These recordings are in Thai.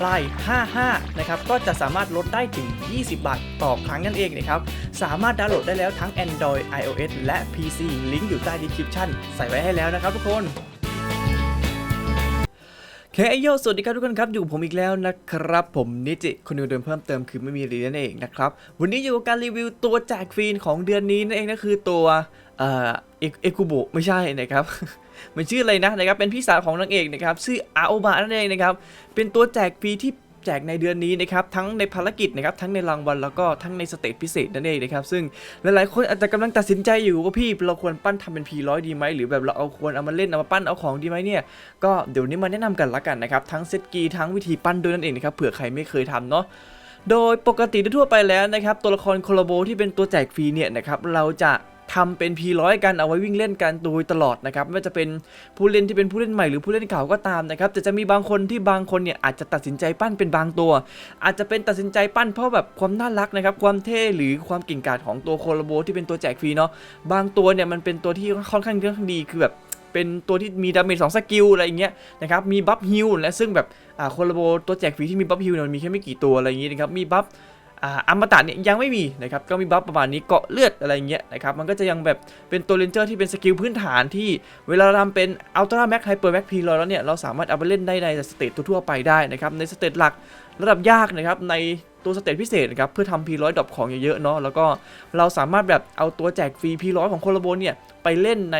ปลาย 55 นะครับ ก็จะสามารถลดได้ถึง 20 บาทต่อครั้งนั่นเองนะครับ สามารถดาวน์โหลดได้แล้วทั้ง Android iOS และ PC ลิงก์อยู่ใต้ description ใส่ไว้ให้แล้วนะครับทุกคนเคไอโยสวัสดีครับทุกคนครับ อยู่กับผมอีกแล้วนะครับ ผมนิจิคนดูเดิมเพิ่มเติมคือไม่มีรีนั่นเองนะครับ วันนี้อยู่กับการรีวิวตัวแจกฟรีของเดือนนี้นั่นเองนะคือตัว เอ่อเอเอคุโบไม่ใช่นะครับมันชื่ออะไรนะนะครับเป็นพี่สาวของนางเอกนะครับชื่ออาโอบะนั่นเองนะครับเป็นตัวแจกฟรีที่แจกในเดือนนี้นะครับทั้งในภารกิจนะครับทั้งในรางวัลแล้วก็ทั้งในสเตจพิเศษนั่นเองนะครับซึ่งหลายๆคนอาจจะกำลังตัดสินใจอยู่ว่าพี่เราควรปั้นทำเป็นพีร้อยดีไหมหรือแบบเราเอาควรเอามาเล่นเอามาปั้นเอาของดีไหมเนี่ยก็เดี๋ยวนี้มาแนะนำกันละกันนะครับทั้งเซตกีทั้งวิธีปั้นด้วยนั่นเองนะครับเผื่อใครไม่เคยทำเนาะโดยปกติทั่วไปแล้วนะครับตัวละครโคลาโบที่เป็นตัวแจกฟรีเนี่ยนะครับเราจะ ทำเป็น P100 กันเอาไว้วิ่งเล่นกันโดยตลอดนะครับไม่ว่าจะเป็นผู้เล่นที่เป็นผู้เล่นใหม่หรือผู้เล่นเก่าก็ตามนะครับแต่จะมีบางคนที่บางคนเนี่ยอาจจะตัดสินใจปั้นเป็นบางตัว อาจจะเป็นตัดสินใจปั้นเพราะแบบความน่ารักนะครับความเท่หรือความเก่งกาจของตัวโคลาโบที่เป็นตัวแจกฟรีเนาะบางตัวเนี่ยมันเป็นตัวที่ค่อนข้างค่อนข้างดีคือแบบเป็นตัวที่มีดาเมจสองสกิลอะไรอย่างเงี้ยนะครับ มีบัฟฮิลและซึ่งแบบอ่าโคลาโบตัวแจกฟรีที่มีบัฟฮิลเนี่ยมันมีแค่ไม่กี่ตัวอะไรอย่างงี้นะครับ มีบัฟ อ่าอมตะเนี่ยยังไม่มีนะครับก็มีบัฟประมาณนี้เกาะเลือดอะไรเงี้ยนะครับมันก็จะยังแบบเป็นตัวเลนเจอร์ที่เป็นสกิลพื้นฐานที่เวลาเราทำเป็นอัลตร้าแม็กไฮเปอร์แม็กพีรอแล้วเนี่ยเราสามารถเอาไปเล่นได้ในสเตจทั่วไปได้นะครับในสเตจหลักระดับยากนะครับในตัวสเตจพิเศษนะครับเพื่อทำพีร้อยดรอปของเยอะๆเนาะแล้วก็เราสามารถแบบเอาตัวแจกฟรีพีร้อยของโคลโบเนี่ยไปเล่นใน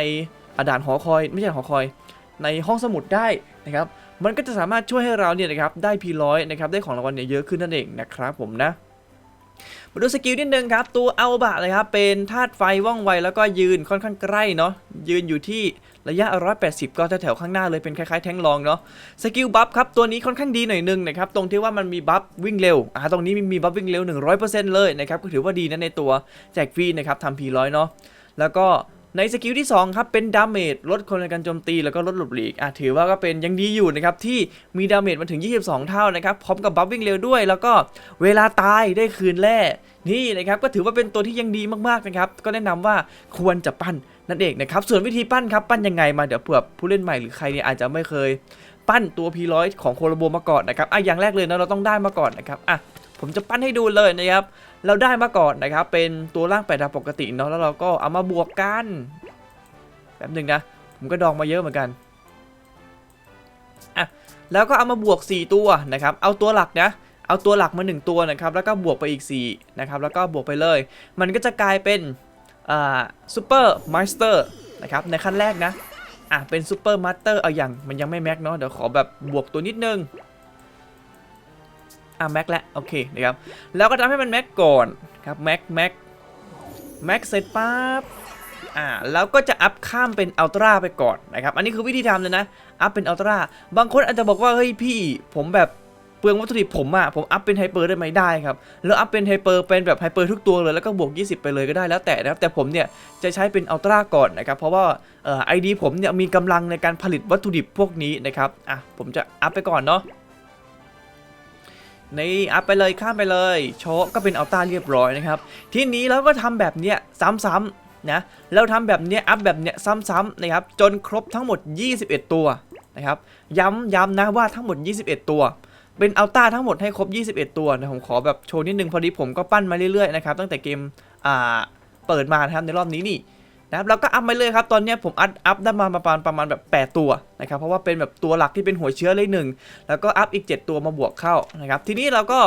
อาด่านหอคอย ไม่ใช่หอคอย ในห้องสมุดได้นะครับมันก็จะสามารถช่วยให้เราเนี่ยนะครับได้พีร้อยนะครับได้ของรางวัลเนี่ยเยอะขึ้นนั่นเองนะครับผมนะ มาดูสกิลนิดนึงครับ ตัวอัลบะเลยครับเป็นธาตุไฟว่องไวแล้วก็ยืนค่อนข้างใกล้เนาะยืนอยู่ที่ระยะ 180 ก็แถวๆข้างหน้าเลยเป็นคล้ายๆ แทงลองเนาะสกิลบัฟครับตัวนี้ค่อนข้างดีหน่อยนึงนะครับตรงที่ว่ามันมีบัฟวิ่งเร็วอ่าตรงนี้มีบัฟวิ่งเร็ว 100%เลยนะครับก็ถือว่าดีนะในตัวแจกฟรีนะครับทำพีร้อยเนาะแล้วก็ ในสกิลที่ 2 ครับ เป็นดาเมจลดคนในการโจมตีแล้วก็ลดหลบหลีกอะถือว่าก็เป็นยังดีอยู่นะครับ ที่มีดาเมจมาถึง 22 เท่านะครับพร้อมกับบัฟวิ่งเร็วด้วย แล้วก็เวลาตายได้คืนแร่นี่นะครับก็ถือว่าเป็นตัวที่ยังดีมากๆนะครับก็แนะนำว่าควรจะปั้นนั่นเองนะครับส่วนวิธีปั้นครับปั้นยังไงมาเดี๋ยวเผื่อผู้เล่นใหม่หรือใครเนี่ยอาจจะไม่เคยปั้นตัว P100 ของโคโลโบมาก่อนนะครับอะอย่างแรกเลยนะเราต้องได้มาก่อนนะครับอะ ผมจะปั้นให้ดูเลยนะครับ เราได้มาก่อนนะครับ เป็นตัวร่างแปดดาวปกติเนาะแล้วเราก็เอามาบวกกันแป๊บหนึ่งนะ ผมก็ดองมาเยอะเหมือนกันอะแล้วก็เอามาบวก 4 ตัวนะครับ เอาตัวหลักนะเอาตัวหลักมา 1 ตัวนะครับ แล้วก็บวกไปอีก4นะครับ แล้วก็บวกไปเลย มันก็จะกลายเป็นอ่าซูเปอร์มาสเตอร์นะครับ ในขั้นแรกนะ อะ เป็นซูเปอร์มาสเตอร์เอาอย่าง มันยังไม่แม็กเนาะ เดี๋ยวขอแบบบวกตัวนิดนึง อะแม็กแล้วโอเคนะครับแล้วก็ทำให้มันแม็กก่อนครับแม็กแม็กแม็กเสร็จปั๊บอ่าแล้วก็จะอัพข้ามเป็นอัลตร้าไปก่อนนะครับอันนี้คือวิธีทำเลยนะอัพเป็นอัลตร้าบางคนอาจจะบอกว่าเฮ้ยพี่ผมแบบเปลืองวัตถุดิบผมอะผมอัพเป็นไฮเปอร์ได้ไหมได้ครับแล้วอัพเป็นไฮเปอร์เป็นแบบไฮเปอร์ทุกตัวเลยแล้วก็บวก 20 ไปเลยก็ได้แล้วแต่นะครับแต่ผมเนี่ยจะใช้เป็นอัลตร้าก่อนนะครับเพราะว่าไอดีผมเนี่ยมีกำลังในการผลิตวัตถุดิบพวกนี้นะครับอะผมจะอัพไปก่อนเนาะ นี่อัพไปเลยข้ามไปเลย โชก็เป็นอัลต้าเรียบร้อยนะครับ ทีนี้เราก็ทำแบบเนี้ยซ้ำๆนะเราทำแบบเนี้ยอัพแบบเนี้ยซ้ำๆนะครับจนครบทั้งหมด 21 ตัวนะครับย้ำย้ำนะว่าทั้งหมด 21 ตัว เป็นอัลต้าทั้งหมดให้ครบ 21 ตัวนะผมขอแบบโชว์นิดนึงพอดีผมก็ปั้นมาเรื่อยๆนะครับตั้งแต่เกมอ่าเปิดมานะครับในรอบนี้นี่ นะครับเราก็อัพมาเลยครับ ตอนนี้ผมอัพอัพได้มาประมาณประมาณแบบ 8 ตัวนะครับ เพราะว่าเป็นแบบตัวหลักที่เป็นหัวเชื้อเลยหนึ่งแล้วก็อัพอีก 7 ตัวมาบวกเข้านะครับ ทีนี้เราก็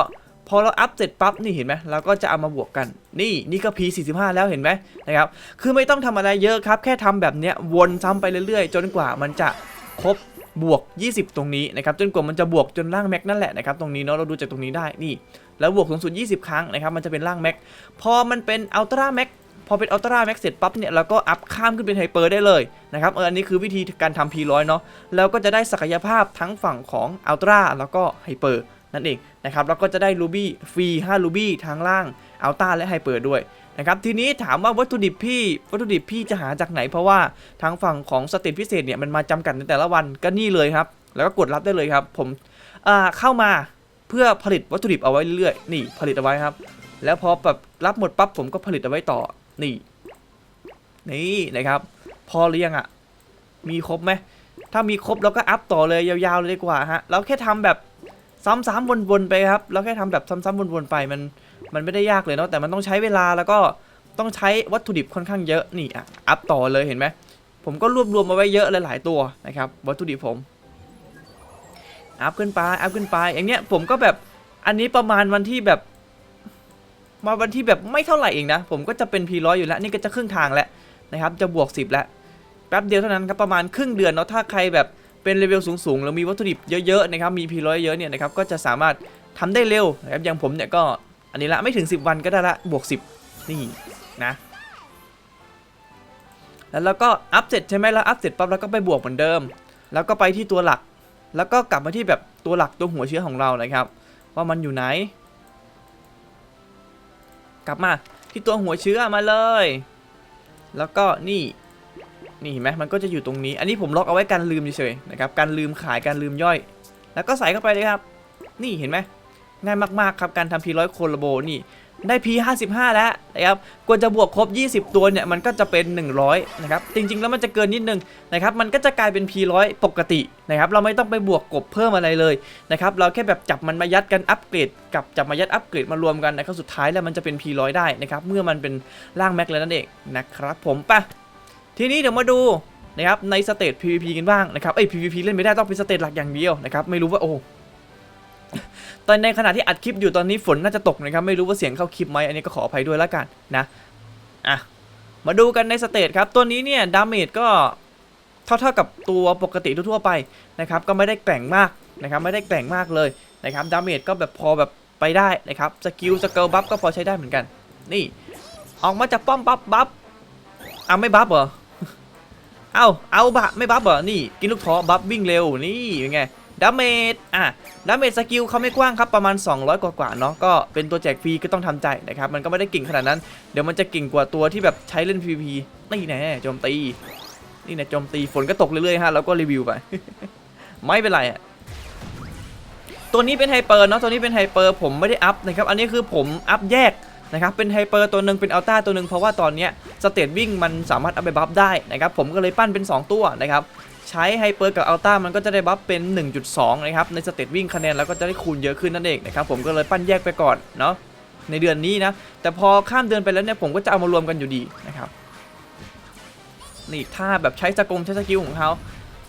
พอเราอัพเสร็จปั๊บนี่เห็นไหมเราก็จะเอามาบวกกัน นี่นี่ก็ P45 แล้วเห็นไหมนะครับ คือไม่ต้องทำอะไรเยอะครับ แค่ทำแบบเนี้ยวนซ้ำไปเรื่อยๆ จนกว่ามันจะครบบวก 20 ตรงนี้นะครับจนกว่ามันจะบวกจนร่างแม็กนั่นแหละนะครับตรงนี้เนาะเราดูจากตรงนี้ได้นี่ แล้วบวกสูงสุด 20 ครั้งนะครับมันจะเป็นร่างแม็กพอมันเป็นอัลตร้าแม็ก พอเป็นอัลตร้าแม็กเสร็จปั๊บเนี่ยเราก็อัพข้ามขึ้นเป็นไฮเปอร์ได้เลยนะครับเอออันนี้คือวิธีการทำ P100 เนาะแล้วก็จะได้ศักยภาพทั้งฝั่งของอัลตร้าแล้วก็ไฮเปอร์นั่นเองนะครับแล้วก็จะได้รูบี้ฟรี5รูบี้ทั้งล่างอัลต้าและไฮเปอร์ด้วยนะครับทีนี้ถามว่าวัตถุดิบพี่วัตถุดิบพี่จะหาจากไหน เพราะว่าทางฝั่งของสเตทพิเศษเนี่ยมันมาจำกัดในแต่ละวันก็นี่เลยครับ แล้วก็กดรับได้เลยครับ ผมอ่าเข้ามาเพื่อผลิตวัตถุดิบเอาไว้เรื่อยๆนี่ผลิตเอาไว้ครับ แล้วพอแบบรับหมดปั๊บผมก็ผลิตเอาไว้ต่อ นี่ นี่นะครับ พอหรือยังอะ มีครบไหม ถ้ามีครบเราก็อัพต่อเลยยาวๆเลยดีกว่าฮะ เราแค่ทำแบบซ้ำๆวนๆไปครับ เราแค่ทำแบบซ้ำๆวนๆไปมันมันไม่ได้ยากเลยเนาะแต่มันต้องใช้เวลาแล้วก็ต้องใช้วัตถุดิบค่อนข้างเยอะนี่อะอัพต่อเลยเห็นไหมผมก็รวบรวมมาไว้เยอะหลายๆตัวนะครับวัตถุดิบผมอัพขึ้นไปอัพขึ้นไปอย่างเงี้ยผมก็แบบอันนี้ประมาณวันที่แบบ มาวันที่แบบไม่เท่าไหร่เองนะ ผมก็จะเป็น P100 อยู่แล้วนี่ก็จะครึ่งทางแล้วนะครับจะบวก 10 แล้วแป๊บเดียวเท่านั้นครับประมาณครึ่งเดือนเนาะถ้าใครแบบเป็นเลเวลสูงๆแล้วมีวัตถุดิบเยอะๆนะครับมี P100 เยอะเนี่ยนะครับก็จะสามารถทำได้เร็วนะครับอย่างผมเนี่ยก็อันนี้ละไม่ถึง 10 วันก็ได้ละบวก 10 นี่นะแล้วเราก็อัพเสร็จใช่ไหมล้วอัพเสร็จปั๊บแล้วก็ไปบวกเหมือนเดิม แล้วก็ไปที่ตัวหลัก แล้วก็กลับมาที่แบบตัวหลักตัวหัวเชื้อของเรานะครับ ว่ามันอยู่ไหน กลับมาที่ตัวหัวเชื้อมาเลย แล้วก็นี่นี่เห็นไหมมันก็จะอยู่ตรงนี้ อันนี้ผมล็อกเอาไว้การลืมเฉยๆนะครับการลืมขายการลืมย่อย แล้วก็ใส่เข้าไปเลยครับ นี่เห็นไหมง่ายมากๆครับการทำพีร้อยโคลโบนี่ ได้ P55 แล้วนะครับกว่าจะบวกครบ 20 ตัวเนี่ยมันก็จะเป็น 100นะครับจริงๆแล้วมันจะเกินนิดนึงนะครับมันก็จะกลายเป็น P100 ปกตินะครับเราไม่ต้องไปบวกกบเพิ่มอะไรเลยนะครับเราแค่แบบจับมันมายัดกันอัปเกรดกับจับมายัดอัปเกรดมารวมกันนะครับสุดท้ายแล้วมันจะเป็น P100 ได้นะครับเมื่อมันเป็นร่างแม็กแล้วนั่นเองนะครับผมปะทีนี้เดี๋ยวมาดูนะครับในสเตจ PVP กันบ้างนะครับเอ้ย PVP เล่นไม่ได้ต้องเป็นสเตจหลักอย่างเดียวนะครับไม่รู้ว่าโอ้ ตอนในขณะที่อัดคลิปอยู่ตอนนี้ฝนน่าจะตกนะครับ ไม่รู้ว่าเสียงเข้าคลิปไหมอันนี้ก็ขออภัยด้วยแล้วกันนะอะมาดูกันในสเตจครับ ตัวนี้เนี่ยดาเมจก็เท่าเท่ากับตัวปกติทั่วๆไปนะครับก็ไม่ได้แกร่งมากนะครับไม่ได้แกร่งมากเลยนะครับดาเมจก็แบบพอแบบไปได้นะครับสกิลสเกิลบัฟก็พอใช้ได้เหมือนกัน นี่ ออกมาจากป้อมบัฟบัฟเอะไม่บัฟเหรอเอาเอาบะไม่บัฟเหรอนี่ กินลูกท้อบัฟวิ่งเร็วนี่เป็นไง ดาเมจอะดาเมจสกิลเขาไม่กว้างครับประมาณ 200 กว่ากว่าเนาะก็เป็นตัวแจกฟรีก็ต้องทำใจนะครับมันก็ไม่ได้เก่งขนาดนั้น เดี๋ยวมันจะเก่งกว่าตัวที่แบบใช้เล่น PVP นี่แน่โจมตีนี่แน่โจมตีฝนก็ตกเรื่อยๆฮะแล้วก็รีวิวไป ไม่เป็นไรอะตัวนี้เป็นไฮเปอร์เนาะตัวนี้เป็นไฮเปอร์ผมไม่ได้อัพนะครับอันนี้คือผมอัพแยกนะครับเป็นไฮเปอร์ตัวหนึ่งเป็นอัลต้าตัวหนึ่งเพราะว่าตอนเนี้ยสเตตวิ่งมันสามารถเอาไปบัฟได้นะครับผมก็เลยปั้นเป็น 2 ตัวนะครับ ใช้ไฮเปอร์กับอัลต้ามันก็จะได้บัฟเป็น 1.2 นะครับ ในสเตตวิ่งคะแนนแล้วก็จะได้คูณเยอะขึ้นนั่นเองนะครับผมก็เลยปั้นแยกไปก่อนเนาะในเดือนนี้นะ แต่พอข้ามเดือนไปแล้วเนี่ยผมก็จะเอามารวมกันอยู่ดีนะครับนี่ถ้าแบบใช้สกงใช้สกิลของเขา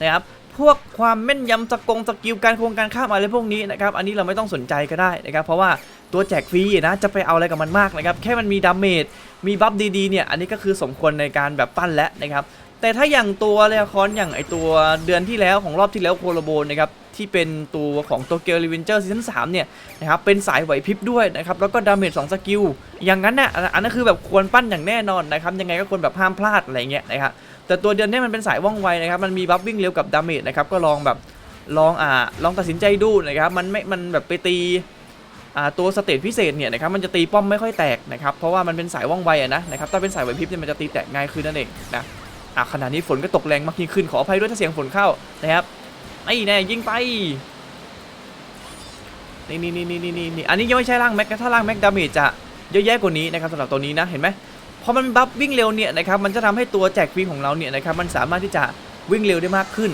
นะครับพวกความแม่นยำสกงสกิลการโครงการข้ามอะไรพวกนี้นะครับอันนี้เราไม่ต้องสนใจก็ได้นะครับเพราะว่าตัวแจกฟรีนะจะไปเอาอะไรกับมันมากนะครับแค่มันมีดาเมจมีบัฟดีๆเนี่ยอันนี้ก็คือสมควรในการแบบปั้นแล้วนะครับ แต่ถ้าอย่างตัวเรคอนอย่างไอตัวเดือนที่แล้วของรอบที่แล้วโคโลโบนะครับที่เป็นตัวของโตัวเกลลิเวนเจอร์ซีซั่น3เนี่ยนะครับเป็นสายไหวพริบด้วยนะครับแล้วก็ดาเมจ2สกิลอย่างนั้นน่ะอันนั้นคือแบบควรปั้นอย่างแน่นอนนะครับยังไงก็ควรแบบห้ามพลาดอะไรเงี้ยนะครับแต่ตัวเดือนนี้มันเป็นสายว่องไวนะครับมันมีบัฟวิ่งเร็วกับดาเมจนะครับก็ลองแบบลองอ่าลองตัดสินใจดูนะครับมันไม่มันแบบไปตีอ่าตัวสเตจพิเศษเนี่ยนะครับมันจะตีป้อมไม่ค่อยแตกนะครับเพราะว่ามันเป็นสายว่องไวอะนะนะครับถ้าเป็นสายไหวพริบเนี่ยมันจะตีแตกง่ายขึ้นนั่นเองนะ อะขณะนี้ฝนก็ตกแรงมากยิ่งขึ้นขออภัยด้วยถ้าเสียงฝนเข้านะครับไอ้แน่ยิงไปนี่นี่นี่นี่นี่นี่อันนี้ยังไม่ใช่ร่างแม็กนะถ้าร่างแม็กดาเมจจะเยอะแยะกว่านี้นะครับสำหรับตัวนี้นะเห็นไหมพอมันบัฟวิ่งเร็วเนี่ยนะครับมันจะทำให้ตัวแจกฟรีของเราเนี่ยนะครับมันสามารถที่จะวิ่งเร็วได้มากขึ้น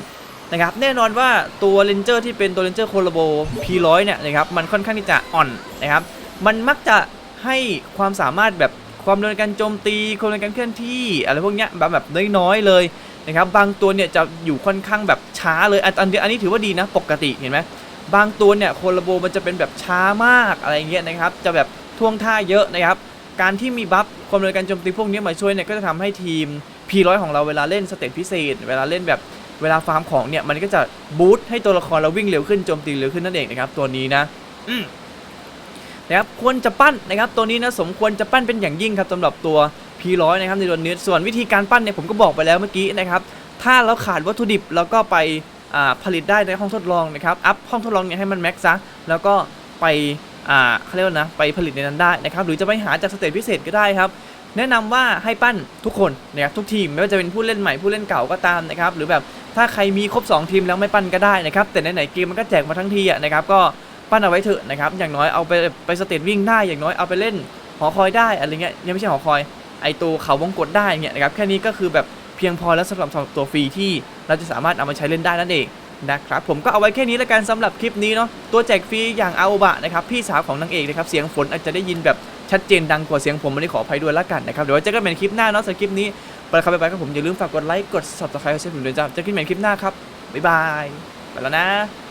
นะครับแน่นอนว่าตัวเลนเจอร์ที่เป็นตัวเลนเจอร์โคโลโบ P100 เนี่ยนะครับมันค่อนข้างที่จะอ่อนนะครับมันมักจะให้ความสามารถแบบ ความเร็วในการโจมตีความเร็วในการเคลื่อนที่อะไรพวกเนี้ยแบบแบบน้อยๆเลยนะครับบางตัวเนี่ยจะอยู่ค่อนข้างแบบช้าเลยอันอันนี้ถือว่าดีนะปกติเห็นไหมบางตัวเนี่ยโคลโบมันจะเป็นแบบช้ามากอะไรเงี้ยนะครับจะแบบท่วงท่าเยอะนะครับการที่มีบัฟความเร็วในการโจมตีพวกนี้มาช่วยเนี่ยก็จะทำให้ทีม P100 ของเราเวลาเล่นสเตจพิเศษ เวลาเล่นแบบเวลาฟาร์มของเนี่ยมันก็จะบูสต์ให้ตัวละครเราวิ่งเร็วขึ้นโจมตีเร็วขึ้นนั่นเองนะครับตัวนี้นะอื นะครับควรจะปั้นนะครับตัวนี้นะสมควรจะปั้นเป็นอย่างยิ่งครับสำหรับตัว P100 นะครับในตัวนี้ส่วนวิธีการปั้นเนี่ยผมก็บอกไปแล้วเมื่อกี้นะครับถ้าเราขาดวัตถุดิบเราก็ไปผลิตได้ในห้องทดลองนะครับอัพห้องทดลองเนี่ยให้มันแม็กซ์ซะแล้วก็ไปอ่าเขาเรียกว่านะไปผลิตในนั้นได้นะครับหรือจะไปหาจากสเตจพิเศษก็ได้ครับแนะนำว่าให้ปั้นทุกคนนะครับทุกทีมไม่ว่าจะเป็นผู้เล่นใหม่ผู้เล่นเก่าก็ตามนะครับหรือแบบถ้าใครมีครบ 2 ทีมแล้วไม่ปั้นก็ได้นะครับแต่ไหนๆเกมมันก็แจกมาทั้งทีอะนะครับก็ ปั้นเอาไว้เถอะนะครับ อย่างน้อยเอาไปไปสเตจวิ่งได้อย่างน้อยเอาไปเล่นหอคอยได้อะไรเงี้ยยังไม่ใช่หอคอยไอตัวเขาวงกดได้เงี้ยนะครับแค่นี้ก็คือแบบเพียงพอแล้วสำหรับตัวฟรีที่เราจะสามารถเอามาใช้เล่นได้นั่นเองนะครับผมก็เอาไว้แค่นี้แล้วกันสำหรับคลิปนี้เนาะตัวแจกฟรีอย่างอาโอบะนะครับพี่สาวของนางเอกนะครับเสียงฝนอาจจะได้ยินแบบชัดเจนดังกว่าเสียงผมวันนี้ขออภัยด้วยละกันนะครับเดี๋ยวเจอกันใหม่ในคลิปหน้าเนาะสำหรับคลิปนี้ไปครับไปไปครับผมอย่าลืมฝากกดไลค์กด subscribe ให้ผมด้วยจ้าเจอกันใหม่ในคลิปหน้าครับบ๊ายบายไปแล้วนะ